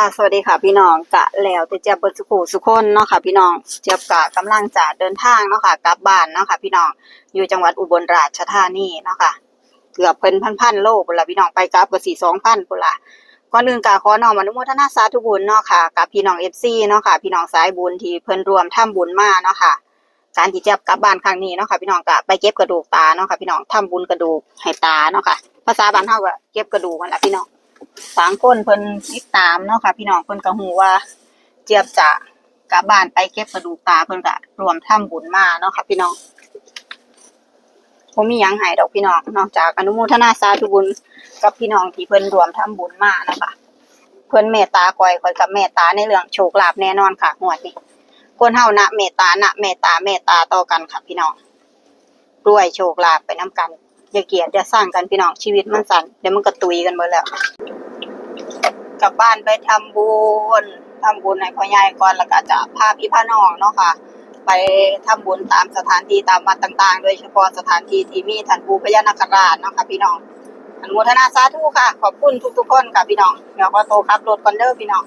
ค่ะสวัสดีค่ะพี่น้องกะแล้วแต่เจะเบิดสุขุสุคนเนาะค่ะพี่น้องเจี๊ยบกะกำลังจะเดินทางเนาะค่ะกลับบ้านเนาะค่ะพี่น้องอยู่จังหวัดอุบลราชธานีเนาะค่ะเกือบเพิ่นพันๆโลพุ่นละพี่น้องไปกลับก็สี่สองพันพุ่นละก่อนอื่นกะขอน้อมอนุโมทนาสาธุบุญเนาะค่ะกับพี่น้องเอฟซีเนาะค่ะพี่น้องสายบุญที่เพิ่นรวมทำบุญมาเนาะค่ะการที่เจี๊ยบกลับบ้านครั้งนี้เนาะค่ะพี่น้องกะไปเก็บกระดูกตาเนาะค่ะพี่น้องทำบุญกระดูกให้ตาเนาะค่ะภาษาบ้านเฮาก็เก็บกระดูกกันละพี่น้อง บางคนเพิ่นติดตามเนาะค่ะ พี่น้องเพิ่นก็ฮู้ว่า เจี๊ยบจะกลับบ้านไปเก็บกระดูกตาเพิ่นก็รวมทำบุญมาเนาะค่ะ พี่น้องผมมีหยังให้ดอกพี่น้องนอกจากอนุโมทนาสาธุบุญกับพี่น้องที่เพิ่นรวมทำบุญมานะคะเพิ่นเมตตาคอยคอยกับเมตตาในเรื่องโชคลาภแน่นอนค่ะงวดนี้คนเฮานะเมตตานะเมตตาเมตตาต่อกันค่ะพี่น้องรวยโชคลาภไปนํกันอย่าเกลียดอย่าสร้างกันพี่น้องชีวิตมันสั้นเดี๋ยวมันก็ตุยกันหมดแล้ว กลับบ้านไปทำบุญทำบุญในพ่อใหญ่ก่อนแล้วก็จะพาพี่พาน้องเนาะค่ะ ไปทำบุญตามสถานที่ตามวัดต่าง ๆ โดยเฉพาะสถานที่ที่มีท่านปู่พญานาคราชเนาะค่ะพี่น้องอนุโมทนาสาธุค่ะ ขอบคุณทุกๆคนค่ะพี่น้องเดี๋ยวขอโตครับรถก่อนเด้อพี่น้อง